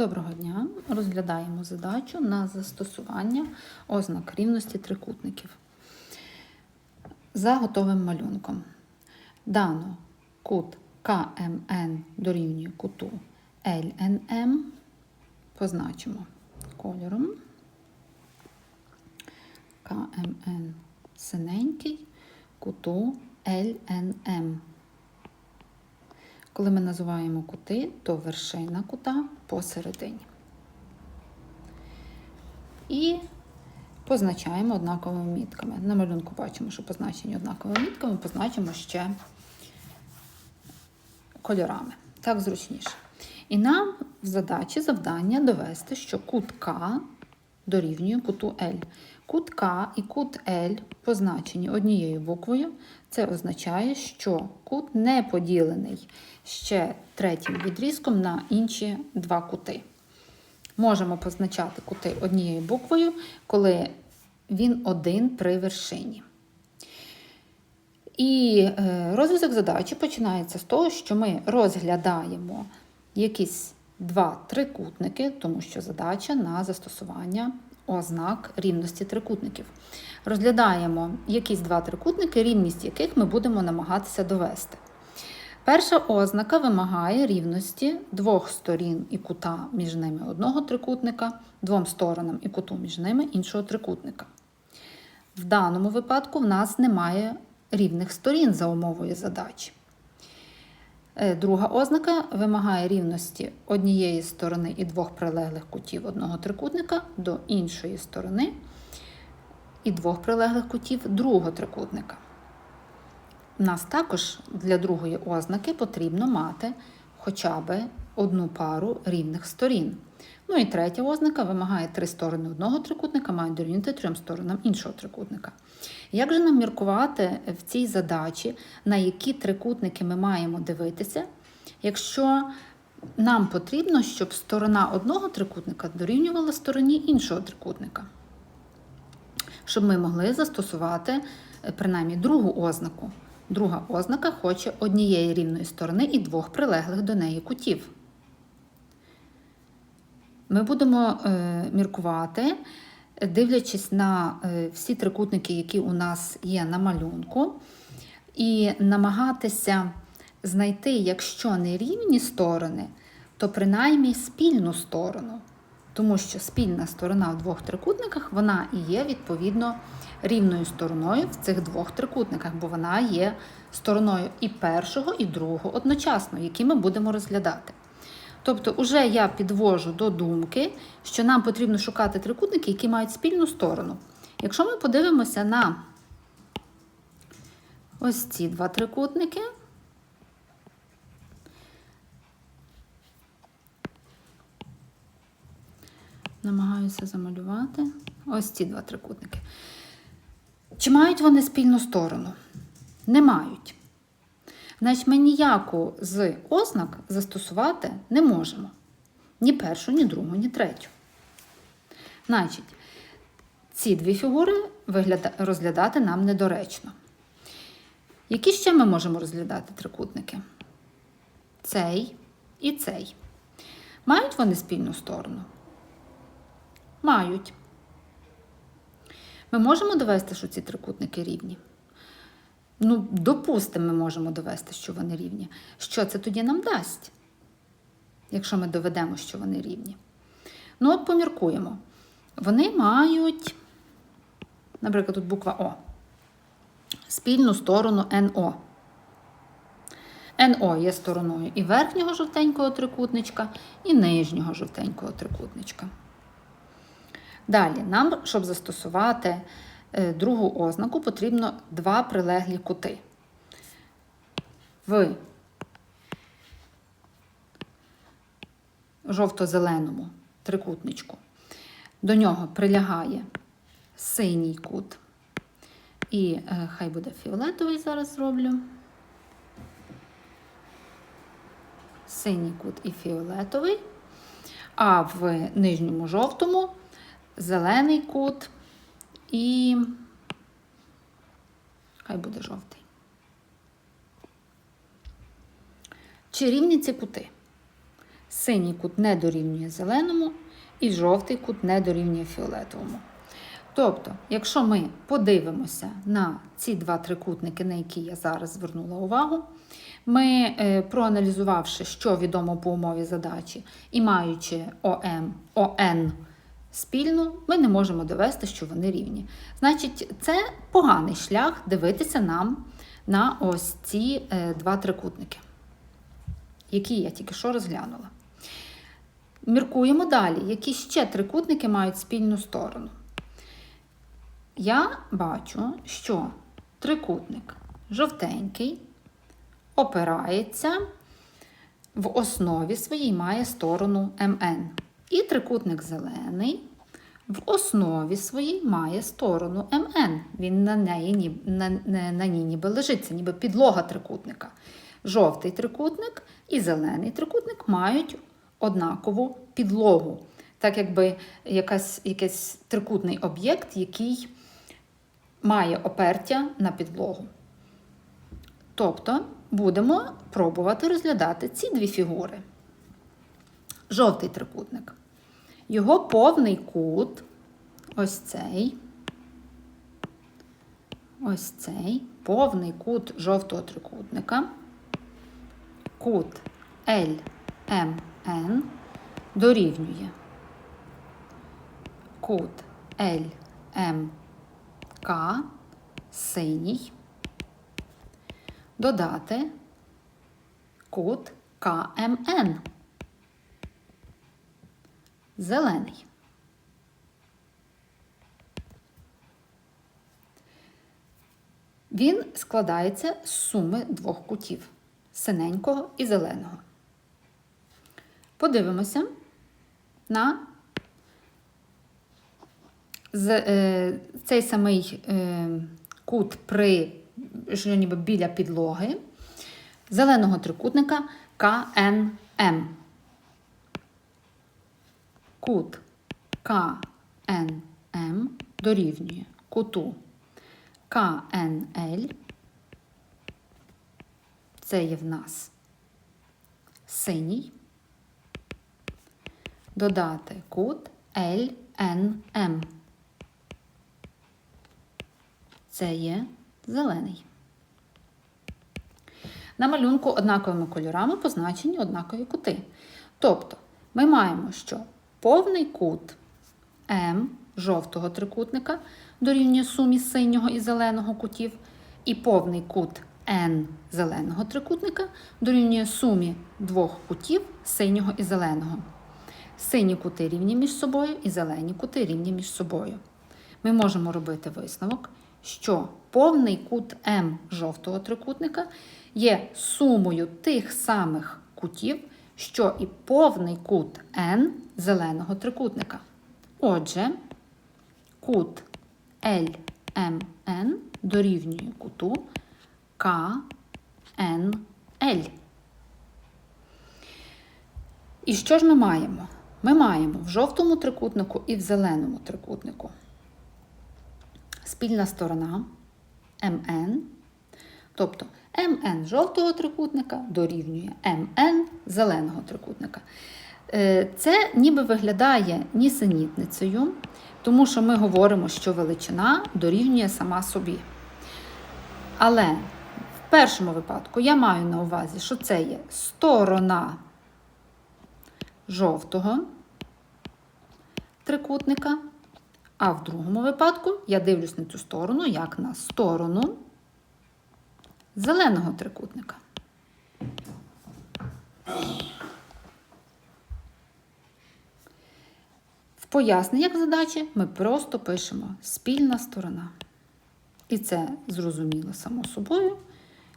Доброго дня! Розглядаємо задачу на застосування ознак рівності трикутників. За готовим малюнком. Дано кут КМН дорівнює куту LNM. Позначимо кольором. КМН синенький, куту LNM. Коли ми називаємо кути, то вершина кута посередині. І позначаємо однаковими мітками. На малюнку бачимо, що позначені однаковими мітками, позначимо ще кольорами. Так зручніше. І нам в задачі завдання довести, що кут К дорівнює куту L. Кут К і кут L позначені однією буквою. Це означає, що кут не поділений ще третім відрізком на інші два кути. Можемо позначати кути однією буквою, коли він один при вершині. І е, розв'язок задачі починається з того, що ми розглядаємо якісь два трикутники, тому що задача на застосування ознак рівності трикутників. Розглядаємо якісь два трикутники, рівність яких ми будемо намагатися довести. Перша ознака вимагає рівності двох сторін і кута між ними одного трикутника, двом сторонам і куту між ними іншого трикутника. В даному випадку в нас немає рівних сторін за умовою задачі. Е, Друга ознака вимагає рівності однієї сторони і двох прилеглих кутів одного трикутника до іншої сторони і двох прилеглих кутів другого трикутника. У нас також для другої ознаки потрібно мати хоча б одну пару рівних сторін. Ну і третя ознака вимагає три сторони одного трикутника, мають дорівнювати трьом сторонам іншого трикутника. Як же нам міркувати в цій задачі, на які трикутники ми маємо дивитися, якщо нам потрібно, щоб сторона одного трикутника дорівнювала стороні іншого трикутника? Щоб ми могли застосувати е, принаймні другу ознаку. Друга ознака хоче однієї рівної сторони і двох прилеглих до неї кутів. Ми будемо е, міркувати, дивлячись на е, всі трикутники, які у нас є на малюнку, і намагатися знайти, якщо не рівні сторони, то принаймні спільну сторону. Тому що спільна сторона в двох трикутниках вона і є відповідно рівною стороною в цих двох трикутниках, бо вона є стороною і першого, і другого одночасно, які ми будемо розглядати. Тобто, уже я підвожу до думки, що нам потрібно шукати трикутники, які мають спільну сторону. Якщо ми подивимося на ось ці два трикутники, намагаюся замалювати ось ці два трикутники. Чи мають вони спільну сторону? Не мають. Значить, ми ніяку з ознак застосувати не можемо. Ні першу, ні другу, ні третю. Значить, ці дві фігури розглядати нам недоречно. Які ще ми можемо розглядати трикутники? Цей і цей. Мають вони спільну сторону? Мають. Ми можемо довести, що ці трикутники рівні? Ну, допустимо, ми можемо довести, що вони рівні. Що це тоді нам дасть, якщо ми доведемо, що вони рівні? Ну, от поміркуємо. Вони мають, наприклад, тут буква О. Спільну сторону НО. НО є стороною і верхнього жовтенького трикутничка, і нижнього жовтенького трикутничка. Далі, нам, щоб застосувати другу ознаку, потрібно два прилеглі кути. В жовто-зеленому трикутничку. До нього прилягає синій кут. І е, хай буде фіолетовий, зараз зроблю. Синій кут і фіолетовий. А в нижньому жовтому зелений кут і хай буде жовтий. Чи рівні ці кути? синій кут не дорівнює зеленому, і жовтий кут не дорівнює фіолетовому. Тобто, якщо ми подивимося на ці два трикутники, на які я зараз звернула увагу, ми, е, проаналізувавши, що відомо по умові задачі, і маючи ОМ, ОН спільну, ми не можемо довести, що вони рівні. Значить, це поганий шлях дивитися нам на ось ці е, два трикутники, які я тільки що розглянула. Міркуємо далі, які ще трикутники мають спільну сторону. Я бачу, що трикутник жовтенький опирається в основі своїй має сторону МН. І трикутник зелений в основі своїй має сторону МН. Він на, неї, на, на, на ній ніби лежиться, ніби підлога трикутника. Жовтий трикутник і зелений трикутник мають однакову підлогу. Так якби якась, якийсь трикутний об'єкт, який має опертя на підлогу. Тобто будемо пробувати розглядати ці дві фігури. Жовтий трикутник. Його повний кут, ось цей, ось цей. Повний кут жовтого трикутника, кут LMN дорівнює. Кут LMK синій. Додати кут КМН. Зелений. Він складається з суми двох кутів синенького і зеленого. Подивимося на е, цей самий е, кут при що ніби біля підлоги зеленого трикутника КНМ. Кут КНМ дорівнює куту КНЛ. Це є в нас синій. Додати кут LNM. Це є зелений. На малюнку однаковими кольорами позначені однакові кути. Тобто ми маємо, що повний кут М жовтого трикутника дорівнює сумі синього і зеленого кутів, і повний кут N зеленого трикутника дорівнює сумі двох кутів синього і зеленого. Сині кути рівні між собою і зелені кути рівні між собою. Ми можемо робити висновок, що повний кут М жовтого трикутника є сумою тих самих кутів, що і повний кут N зеленого трикутника. Отже, кут LMN дорівнює куту KNL. І що ж ми маємо? Ми маємо в жовтому трикутнику і в зеленому трикутнику спільна сторона МН, тобто МН жовтого трикутника дорівнює МН зеленого трикутника. Е, Це ніби виглядає нісенітницею, тому що ми говоримо, що величина дорівнює сама собі. Але в першому випадку я маю на увазі, що це є сторона жовтого трикутника, а в другому випадку я дивлюсь на цю сторону як на сторону зеленого трикутника. В поясненнях задачі ми просто пишемо спільна сторона. І це зрозуміло само собою,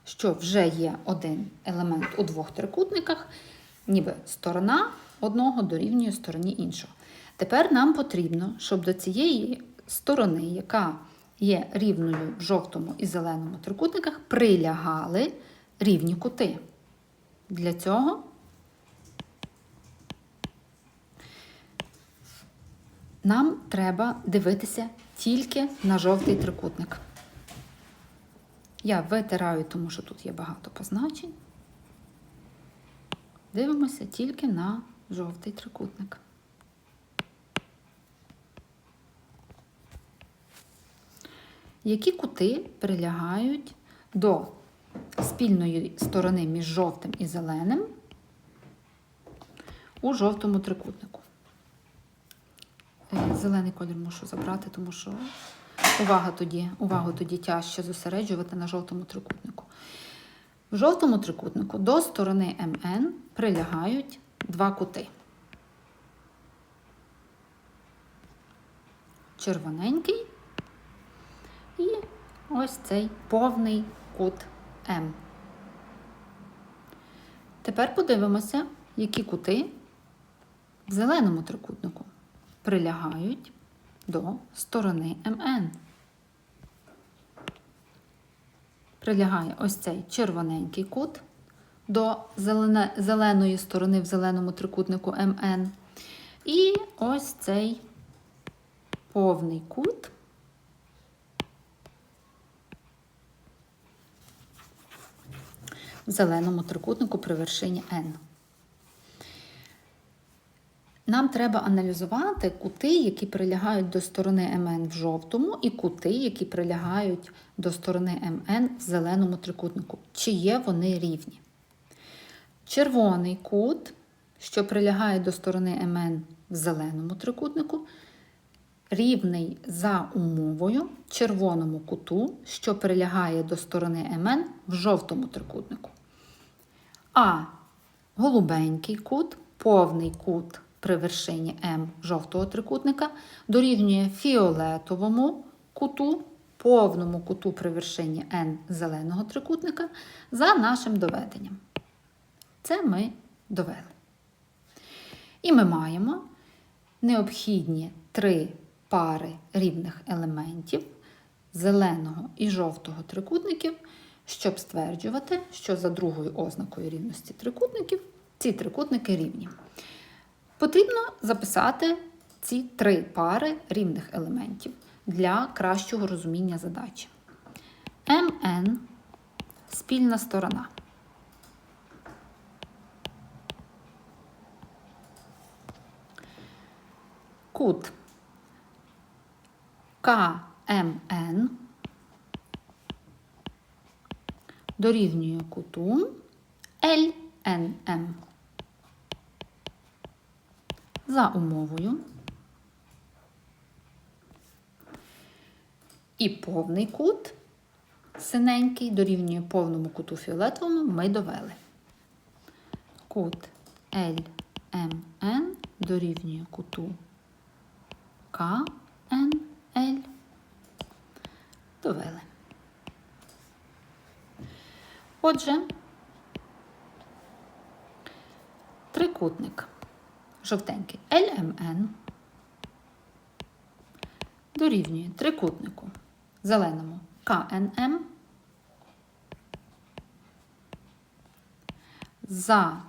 що вже є один елемент у двох трикутниках, ніби сторона одного дорівнює стороні іншого. Тепер нам потрібно, щоб до цієї сторони, яка є рівною в жовтому і зеленому трикутниках, прилягали рівні кути. Для цього нам треба дивитися тільки на жовтий трикутник. Я витираю, тому що тут є багато позначень. Дивимося тільки на жовтий трикутник. Які кути прилягають до спільної сторони між жовтим і зеленим у жовтому трикутнику? Е, Зелений колір мушу забрати, тому що увага тоді, увагу тоді тяжче зосереджувати на жовтому трикутнику. В жовтому трикутнику до сторони МН прилягають два кути. Червоненький і ось цей повний кут М. Тепер подивимося, які кути в зеленому трикутнику прилягають до сторони МН. Прилягає ось цей червоненький кут до зелене, зеленої сторони в зеленому трикутнику МН. І ось цей повний кут в зеленому трикутнику при вершині N. Нам треба аналізувати кути, які прилягають до сторони МН в жовтому, і кути, які прилягають до сторони МН в зеленому трикутнику. Чи є вони рівні? Червоний кут, що прилягає до сторони МН в зеленому трикутнику, рівний за умовою червоному куту, що прилягає до сторони МН в жовтому трикутнику. А голубенький кут, повний кут при вершині М жовтого трикутника, дорівнює фіолетовому куту, повному куту при вершині N зеленого трикутника за нашим доведенням. Це ми довели. І ми маємо необхідні три пари рівних елементів зеленого і жовтого трикутників, щоб стверджувати, що за другою ознакою рівності трикутників ці трикутники рівні. Потрібно записати ці три пари рівних елементів для кращого розуміння задачі. МН спільна сторона. Кут КМН дорівнює куту ЛНМ. За умовою. І повний кут синенький дорівнює повному куту фіолетовому ми довели. Кут LMN дорівнює куту КНЛ. Довели. Отже, трикутник. Жовтенький. LMN дорівнює трикутнику. Зеленому. КНМ за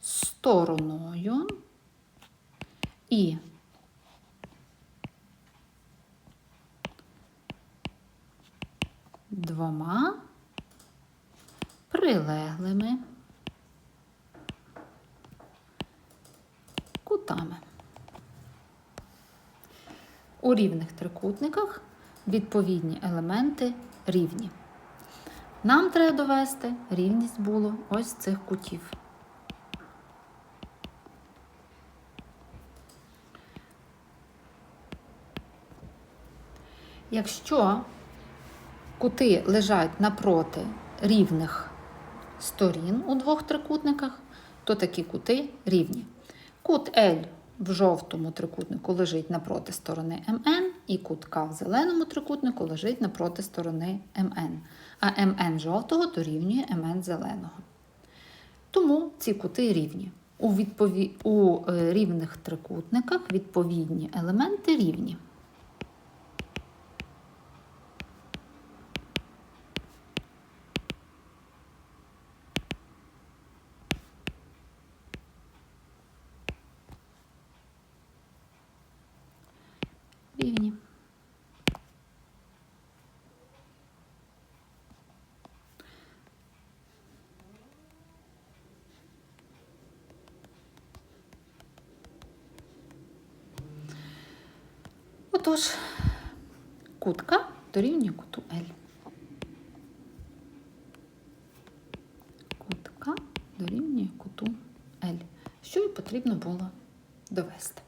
стороною і двома прилеглими кутами. У рівних трикутниках відповідні елементи рівні. Нам треба довести рівність було ось цих кутів. Якщо кути лежать напроти рівних сторін у двох трикутниках, то такі кути рівні. Кут L в жовтому трикутнику лежить напроти сторони МН, і кут К в зеленому трикутнику лежить напроти сторони МН. А МН жовтого дорівнює МН зеленого. Тому ці кути рівні. У, відпові... у е, рівних трикутниках відповідні елементи рівні. Рівні. Отож, кутка дорівнює куту L. Кутка дорівнює куту L. Що і потрібно було довести.